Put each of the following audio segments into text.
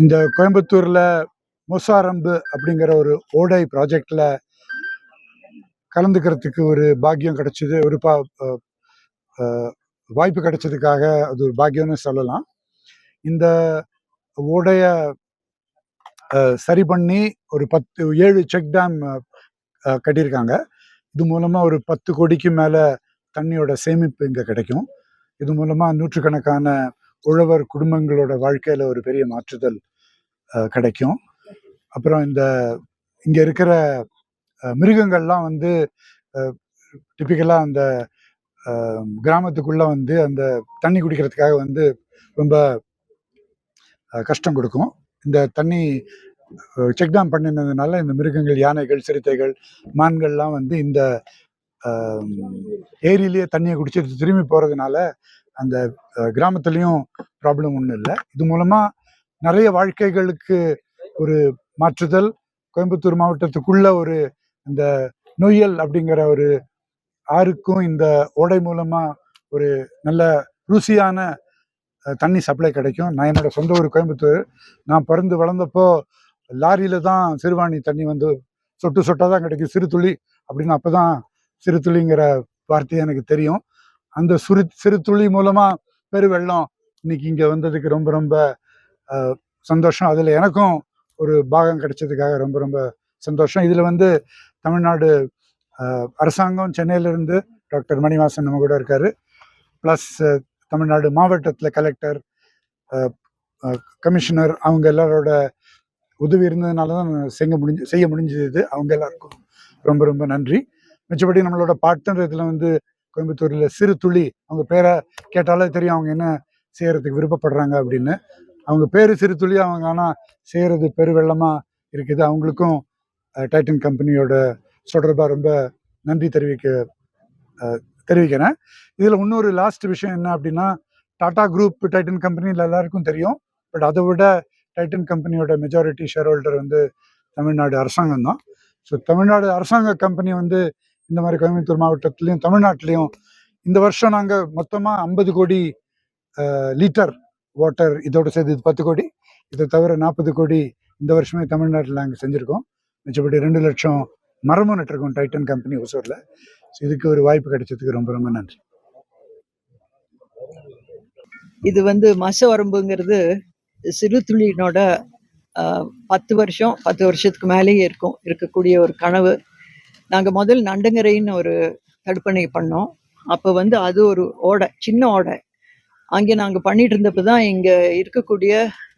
இந்த கோயம்புத்தூர்ல முசாரம்பு அப்படிங்கிற ஒரு ஓடை ப்ராஜெக்ட்ல கலந்துக்கிறதுக்கு ஒரு பாக்கியம் கிடைச்சது ஒரு பா வாய்ப்பு கிடைச்சதுக்காக அது ஒரு பாக்கியம்னு சொல்லலாம். இந்த ஓடைய சரி பண்ணி ஒரு பத்து ஏழு செக் டேம் கட்டியிருக்காங்க. இது மூலமாக ஒரு பத்து கோடிக்கு மேலே தண்ணியோட சேமிப்பு இங்கே கிடைக்கும். இது மூலமாக நூற்றுக்கணக்கான உழவர் குடும்பங்களோட வாழ்க்கையில ஒரு பெரிய மாற்றுதல் கிடைக்கும். அப்புறம் இந்த இங்க இருக்கிற மிருகங்கள்லாம் வந்து டிப்பிக்கலா அந்த கிராமத்துக்குள்ளே கிராமத்துக்குள்ள வந்து அந்த தண்ணி குடிக்கிறதுக்காக வந்து ரொம்ப கஷ்டம் கொடுக்கும். இந்த தண்ணி செக் டேம் பண்ணினதுனால இந்த மிருகங்கள் யானைகள் சிறுத்தைகள் மான்கள்லாம் வந்து இந்த ஏரியிலேயே தண்ணியை குடிச்சிட்டு திரும்பி போறதுனால அந்த கிராமத்துலேயும் ப்ராப்ளம் ஒன்றும் இல்லை. இது மூலமாக நிறைய வாழ்க்கைகளுக்கு ஒரு மாற்றுதல் கோயம்புத்தூர் மாவட்டத்துக்குள்ள ஒரு இந்த நொய்யல் அப்படிங்கிற ஒரு ஆறுக்கும் இந்த ஓடை மூலமாக ஒரு நல்ல ருசியான தண்ணி சப்ளை கிடைக்கும். நான் என்னோட சொந்த ஊர் கோயம்புத்தூர். நான் பிறந்து வளர்ந்தப்போ லாரியில தான் சிறுவாணி தண்ணி வந்து சொட்டு சொட்டாக தான் கிடைக்கும். சிறு துளி அப்படின்னு அப்பதான் சிறு துளிங்கிற வார்த்தை எனக்கு தெரியும். அந்த சுரு சிறு துளி மூலமா பெருவெள்ளம் இன்னைக்கு இங்க வந்ததுக்கு ரொம்ப ரொம்ப சந்தோஷம். அதுல எனக்கும் ஒரு பாகம் கிடைச்சதுக்காக ரொம்ப ரொம்ப சந்தோஷம். இதுல வந்து தமிழ்நாடு அரசாங்கம் சென்னையில இருந்து டாக்டர் மணிவாசன் நம்ம கூட இருக்காரு. ப்ளஸ் தமிழ்நாடு மாவட்டத்தில் கலெக்டர் கமிஷனர் அவங்க எல்லாரோட உதவி இருந்ததுனால தான் செய்ய முடிஞ்சு செய்ய முடிஞ்சது அவங்க எல்லாருக்கும் ரொம்ப ரொம்ப நன்றி. மிச்சபடி நம்மளோட பார்ட்னர் இதில் வந்து கோயம்புத்தூரில் சிறு துளி அவங்க பேரை கேட்டாலே தெரியும் அவங்க என்ன செய்கிறதுக்கு விருப்பப்படுறாங்க அப்படின்னு. அவங்க பேர் சிறு துளி அவங்க ஆனால் செய்கிறது பெருவெள்ளமாக இருக்குது. அவங்களுக்கும் டைட்டன் கம்பெனியோட தொடர்பாக ரொம்ப நன்றி தெரிவிக்க தெரிவிக்கிறேன். இதில் இன்னொரு லாஸ்ட் விஷயம் என்ன அப்படின்னா டாடா குரூப் டைட்டன் கம்பெனியில் எல்லாருக்கும் தெரியும். பட் அதை விட டைட்டன் கம்பெனியோட மெஜாரிட்டி ஷேர் ஹோல்டர் வந்து தமிழ்நாடு அரசாங்கம் தான் ஸோ தமிழ்நாடு அரசாங்க கம்பெனி வந்து இந்த மாதிரி கோயம்புத்தூர் மாவட்டத்துலேயும் தமிழ்நாட்டிலையும் இந்த வருஷம் நாங்கள் மொத்தமாக ஐம்பது கோடி லிட்டர் வாட்டர் இதோட சேர்த்து இது பத்து கோடி. இதை தவிர நாற்பது கோடி இந்த வருஷமே தமிழ்நாட்டில் நாங்கள் செஞ்சுருக்கோம். மிச்சப்படி ரெண்டு லட்சம் மரமும் நட்டிருக்கோம் டைட்டன் கம்பெனி ஒசூரில். ஸோ இதுக்கு ஒரு வாய்ப்பு கிடைச்சதுக்கு ரொம்ப ரொம்ப நன்றி. இது வந்து மச வரம்புங்கிறது சிறு துளியினோட பத்து வருஷம் பத்து வருஷத்துக்கு மேலேயே இருக்கும். இருக்கக்கூடிய ஒரு கனவு. நாங்கள் முதல் நண்டங்கரைன்னு ஒரு தடுப்பணை பண்ணோம். அப்போ வந்து அது ஒரு ஓடை சின்ன ஓடை. அங்கே நாங்கள் பண்ணிட்டு இருந்தப்போ தான் இங்கே இருக்கக்கூடிய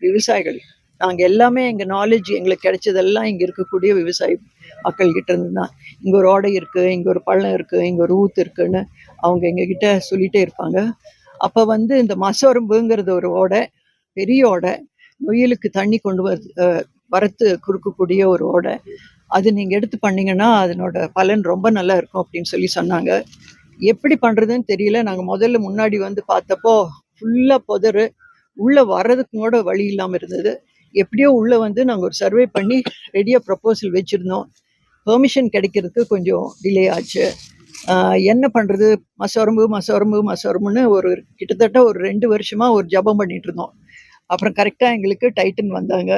விவசாயிகள் நாங்கள் எல்லாமே எங்கள் நாலேஜ் எங்களுக்கு கிடைச்சதெல்லாம் இங்கே இருக்கக்கூடிய விவசாயி மக்கள் கிட்ட இருந்து தான் இங்கே ஒரு ஓடை இருக்குது இங்கே ஒரு பள்ளம் இருக்குது இங்கே ஒரு ஊத்து இருக்குன்னு அவங்க எங்ககிட்ட சொல்லிகிட்டே இருப்பாங்க. அப்போ வந்து இந்த மசோரம்புங்கிறது ஒரு ஓடை பெரிய ஓடை. நொயிலுக்கு தண்ணி கொண்டு வர வரத்து குறுக்கக்கூடிய ஒரு ஓடை. அது நீங்கள் எடுத்து பண்ணிங்கன்னா அதனோட பலன் ரொம்ப நல்லா இருக்கும் அப்படின்னு சொல்லி சொன்னாங்க. எப்படி பண்ணுறதுன்னு தெரியல. நாங்கள் முதல்ல முன்னாடி வந்து பார்த்தப்போ ஃபுல்லாக புதரு உள்ளே வர்றதுக்கு கூட வழி இல்லாமல் இருந்தது. எப்படியோ உள்ளே வந்து நாங்கள் ஒரு சர்வே பண்ணி ரெடியாக ப்ரப்போசல் வச்சுருந்தோம். பெர்மிஷன் கிடைக்கிறதுக்கு கொஞ்சம் டிலே ஆச்சு. என்ன பண்ணுறது மசோரம்பு மசோரம்பு மசோரம்புன்னு ஒரு கிட்டத்தட்ட ஒரு ரெண்டு வருஷமாக ஒரு ஜபம் பண்ணிட்டு இருந்தோம். அப்புறம் கரெக்டாக எங்களுக்கு டைட்டன் வந்தாங்க.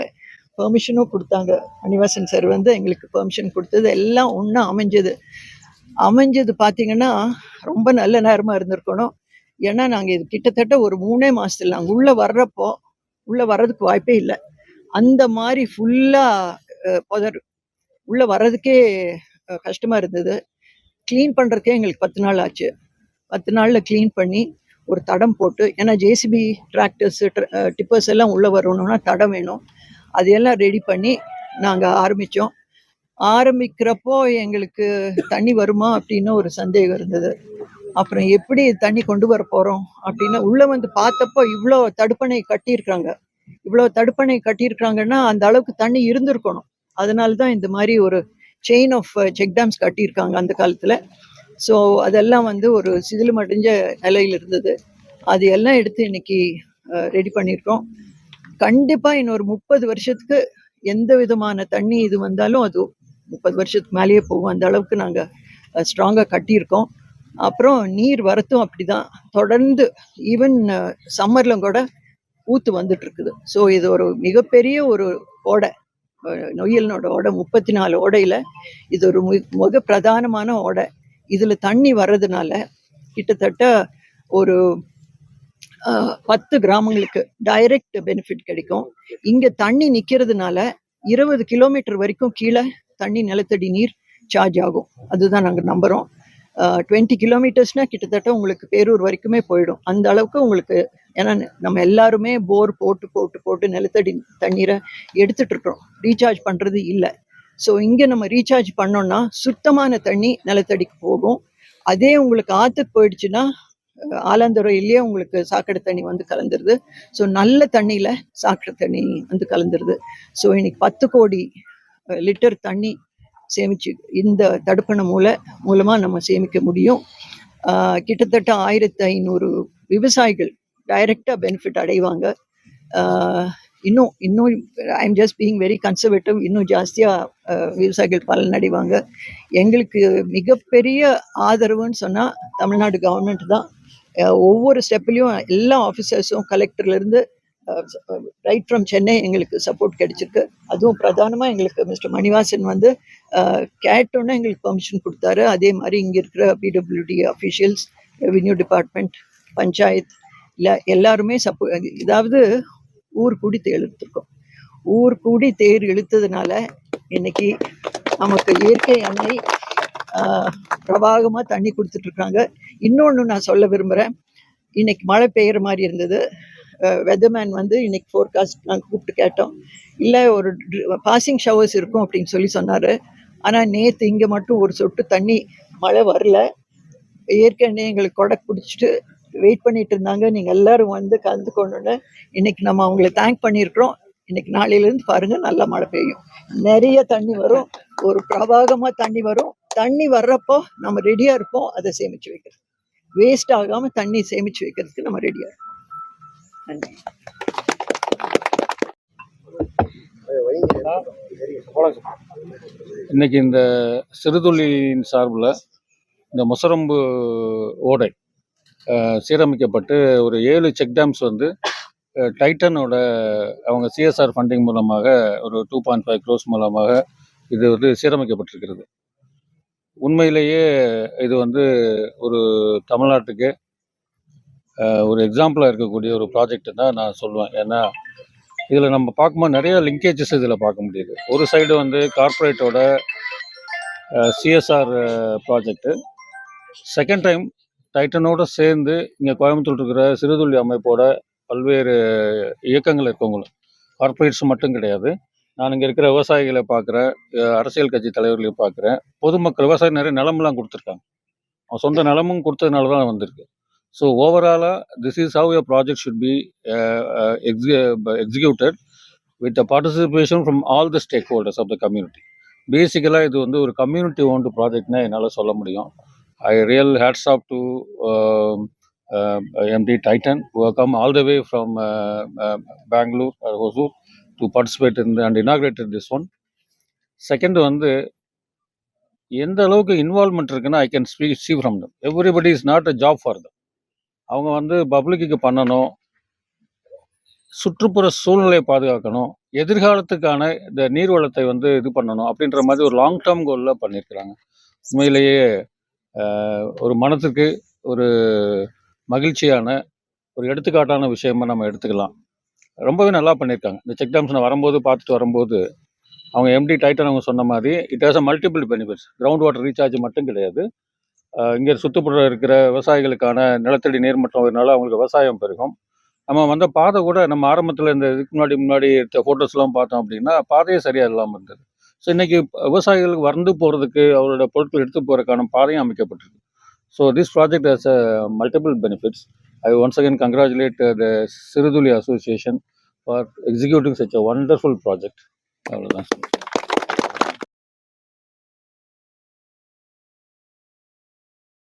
பெர்மிஷனும் கொடுத்தாங்க. அனிவாசன் சார் வந்து எங்களுக்கு பெர்மிஷன் கொடுத்தது. எல்லாம் ஒன்றா அமைஞ்சது. அமைஞ்சது பார்த்தீங்கன்னா ரொம்ப நல்ல நேரமாக இருந்திருக்கணும். ஏன்னா நாங்கள் இது கிட்டத்தட்ட ஒரு மூணே மாதத்தில் நாங்கள் உள்ளே வர்றப்போ உள்ளே வர்றதுக்கு வாய்ப்பே இல்லை. அந்த மாதிரி ஃபுல்லாக புதர் உள்ளே வர்றதுக்கே கஷ்டமாக இருந்தது. க்ளீன் பண்ணுறதுக்கே எங்களுக்கு பத்து நாள் ஆச்சு. பத்து நாளில் க்ளீன் பண்ணி ஒரு தடம் போட்டு ஏன்னா ஜேசிபி டிராக்டர்ஸ் டிப்பர்ஸ் எல்லாம் உள்ளே வரணும்னா தடம் வேணும். அதையெல்லாம் ரெடி பண்ணி நாங்கள் ஆரம்பித்தோம் ஆரம்பிக்கிறப்போ எங்களுக்கு தண்ணி வருமா அப்படின்னு ஒரு சந்தேகம் இருந்தது. அப்புறம் எப்படி தண்ணி கொண்டு வர போகிறோம் அப்படின்னு உள்ளே வந்து பார்த்தப்போ இவ்வளோ தடுப்பணை கட்டியிருக்காங்க இவ்வளோ தடுப்பணை கட்டியிருக்காங்கன்னா அந்த அளவுக்கு தண்ணி இருந்திருக்கணும். அதனால தான் இந்த மாதிரி ஒரு செயின் ஆஃப் செக் டேம்ஸ் கட்டியிருக்காங்க அந்த காலத்தில். ஸோ அதெல்லாம் வந்து ஒரு சிதிலமடைஞ்ச நிலையில் இருந்தது. அது எல்லாம் எடுத்து இன்னைக்கு uh, ரெடி பண்ணியிருக்கோம். கண்டிப்பாக இன்னொரு முப்பது வருஷத்துக்கு எந்த விதமான தண்ணி இது வந்தாலும் அது முப்பது வருஷத்துக்கு மேலேயே போகும். அந்த அளவுக்கு நாங்கள் ஸ்ட்ராங்காக கட்டியிருக்கோம். அப்புறம் நீர் வரத்தும் அப்படிதான். தொடர்ந்து ஈவன் சம்மரில் கூட ஊத்து வந்துட்டு இருக்குது ஸோ இது ஒரு மிகப்பெரிய ஒரு ஓடை நொய்யலினோட ஓடை முப்பத்தி நாலு ஓடையில இது ஒரு மிக பிரதானமான ஓடை. இதுல தண்ணி வர்றதுனால கிட்டத்தட்ட ஒரு பத்து கிராமங்களுக்கு டைரக்ட் பெனிஃபிட் கிடைக்கும். இங்க தண்ணி நிக்கிறதுனால இருபது கிலோமீட்டர் வரைக்கும் கீழே தண்ணி நிலத்தடி நீர் சார்ஜ் ஆகும். அதுதான் நாங்கள் நம்புகிறோம் டுவெண்ட்டி கிலோமீட்டர்ஸ்னா கிட்டத்தட்ட உங்களுக்கு பேரூர் வரைக்குமே போயிடும். அந்த அளவுக்கு உங்களுக்கு ஏன்னா நம்ம எல்லாருமே போர் போட்டு போட்டு போட்டு நிலத்தடி தண்ணீரை எடுத்துட்டு இருக்கிறோம். ரீசார்ஜ் பண்ணுறது இல்லை. ஸோ இங்கே நம்ம ரீசார்ஜ் பண்ணோம்னா சுத்தமான தண்ணி நிலத்தடிக்கு போகும். அதே உங்களுக்கு ஆற்றுக்கு போயிடுச்சுன்னா ஆலாந்துறையிலேயே உங்களுக்கு சாக்கடை தண்ணி வந்து கலந்துருது. ஸோ நல்ல தண்ணியில் சாக்கடை தண்ணி வந்து கலந்துருது. ஸோ இன்னைக்கு பத்து கோடி லிட்டர் தண்ணி சேமிச்சு இந்த தடுப்பணை மூல மூலமாக நம்ம சேமிக்க முடியும். கிட்டத்தட்ட ஆயிரத்தி ஐநூறு விவசாயிகள் டைரக்டா பெனிஃபிட் அடைவாங்க. இன்னும் இன்னும் I'm just being very conservative இன்னும் ஜாஸ்தியாக விவசாயிகள் பலன் அடைவாங்க. எங்களுக்கு மிகப்பெரிய ஆதரவுன்னு சொன்னால் தமிழ்நாடு கவர்மெண்ட் தான். ஒவ்வொரு ஸ்டெப்லையும் எல்லா ஆஃபீஸர்ஸும் கலெக்டர்லேருந்து ரைட் ஃப்ரம் சென்னை எங்களுக்கு சப்போர்ட் கிடைச்சிருக்கு. அதுவும் பிரதானமாக எங்களுக்கு மிஸ்டர் மணிவாசன் வந்து கேட்டோன்னே எங்களுக்கு பெர்மிஷன் கொடுத்தாரு. அதே மாதிரி இங்கே இருக்கிற PWD officials revenue department panchayat இல்லை எல்லாருமே சப்போ இதாவது ஊர் கூடி தேர் இழுத்துருக்கோம். ஊர் கூடி தேர் இழுத்ததுனால இன்னைக்கு நமக்கு இயற்கை அன்னை பிரபாகமாக தண்ணி கொடுத்துட்ருக்காங்க இன்னொன்று நான் சொல்ல விரும்புகிறேன் இன்னைக்கு மழை பெய்கிற மாதிரி இருந்தது. வெதர்மேன் வந்து இன்னைக்கு ஃபோர்காஸ்ட் நாங்கள் கூப்பிட்டு கேட்டோம். இல்லை ஒரு பாசிங் ஷவர்ஸ் இருக்கும் அப்படின்னு சொல்லி சொன்னார். ஆனால் நேற்று இங்கே மட்டும் ஒரு சொட்டு தண்ணி மழை வரல. ஏற்கனவே எங்களுக்கு கொடை பிடிச்சிட்டு வெயிட் பண்ணிட்டு இருந்தாங்க. நீங்கள் எல்லாரும் வந்து கலந்துக்கணுன்னு இன்னைக்கு நம்ம அவங்கள தேங்க் பண்ணியிருக்கிறோம். இன்னைக்கு நாளையிலேருந்து பாருங்கள் நல்லா மழை பெய்யும். நிறைய தண்ணி வரும். ஒரு பிரபாகமாக தண்ணி வரும். தண்ணி வர்றப்போ நம்ம ரெடியாக இருப்போம் அதை சேமித்து வைக்கிறது. வேஸ்ட் ஆகாமல் தண்ணி சேமித்து வைக்கிறதுக்கு நம்ம ரெடியாக இருப்போம். நன்றி. இன்னைக்கு இந்த சிறுதுளியின் சார்பில் இந்த முசரம்பு ஓடை சீரமைக்கப்பட்டு ஒரு ஏழு செக் டேம்ஸ் வந்து டைட்டனோட அவங்க சிஎஸ்ஆர் ஃபண்டிங் மூலமாக ஒரு டூ பாயிண்ட் ஃபைவ் க்ரோஸ் மூலமாக இது வந்து சீரமைக்கப்பட்டிருக்கிறது. உண்மையிலேயே இது வந்து ஒரு தமிழ்நாட்டுக்கு ஒரு எக்ஸாம்பிளாக இருக்கக்கூடிய ஒரு ப்ராஜெக்ட் தான் நான் சொல்லுவேன். ஏன்னா இதில் நம்ம பார்க்கும்போது நிறைய லிங்கேஜஸ் இதில் பார்க்க முடியுது. ஒரு சைடு வந்து கார்ப்பரேட்டோட சிஎஸ்ஆர் ப்ராஜெக்ட்டு செகண்ட் டைம் டைட்டனோட சேர்ந்து இங்கே கோயம்புத்தூர் இருக்கிற சிறுதுளி அமைப்போட பல்வேறு இயக்கங்கள் இருக்கவங்களும். கார்ப்பரேட்ஸ் மட்டும் கிடையாது. நான் இங்கே இருக்கிற விவசாயிகளை பார்க்குறேன் அரசியல் கட்சி தலைவர்களையும் பார்க்குறேன் பொதுமக்கள் விவசாயி நிறைய நிலமெல்லாம் கொடுத்துருக்காங்க. அவன் சொந்த நிலமும் கொடுத்ததுனால தான் வந்திருக்கு. ஸோ ஓவராலாக this is how a project should be exe executed with participation from all the stakeholders of the community பேசிக்கலாக இது வந்து ஒரு கம்யூனிட்டி ஓன்டு ப்ராஜெக்ட்னா என்னால் சொல்ல முடியும். I real hats off to MD Titan come all the way from Bangalore Hosur to participate in and inaugurated this one second வந்து எந்த அளவுக்கு இன்வால்மெண்ட் இருக்குன்னா I can speak see from them everybody is not a job for them அவங்க வந்து பப்ளிக்கு பண்ணணும். சுற்றுப்புற சூழ்நிலையை பாதுகாக்கணும். எதிர்காலத்துக்கான இந்த நீர்வளத்தை வந்து இது பண்ணணும் அப்படின்ற மாதிரி ஒரு லாங் டேர்ம் கோலில் பண்ணியிருக்கிறாங்க. உண்மையிலேயே ஒரு மனத்துக்கு ஒரு மகிழ்ச்சியான ஒரு எடுத்துக்காட்டான விஷயமா நம்ம எடுத்துக்கலாம். ரொம்பவே நல்லா பண்ணியிருக்காங்க. இந்த செக் டேம்ஸ் நான் வரும்போது பார்த்துட்டு வரும்போது அவங்க எம்டி டைட்டன் அவங்க சொன்ன மாதிரி it has a multiple benefits ground water recharge மட்டும் கிடையாது. இங்கே சுற்றுப்புற இருக்கிற விவசாயிகளுக்கான நிலத்தடி நீர்மட்டம் வரனால அவங்களுக்கு விவசாயம் பெருகும். நம்ம வந்த பாதை கூட நம்ம ஆரம்பத்தில் இந்த இதுக்கு முன்னாடி முன்னாடி எடுத்த ஃபோட்டோஸ்லாம் பார்த்தோம் அப்படின்னா பாதையே சரியாக இல்லாமல் இருந்தது. ஸோ இன்றைக்கி விவசாயிகளுக்கு வறந்து போகிறதுக்கு அவரோட பொருட்கள் எடுத்து போகிறதுக்கான பாதையும் அமைக்கப்பட்டிருக்கு. So this project has a multiple benefits I once again congratulate the Siruthuli association for executing such a wonderful project அவ்வளோதான்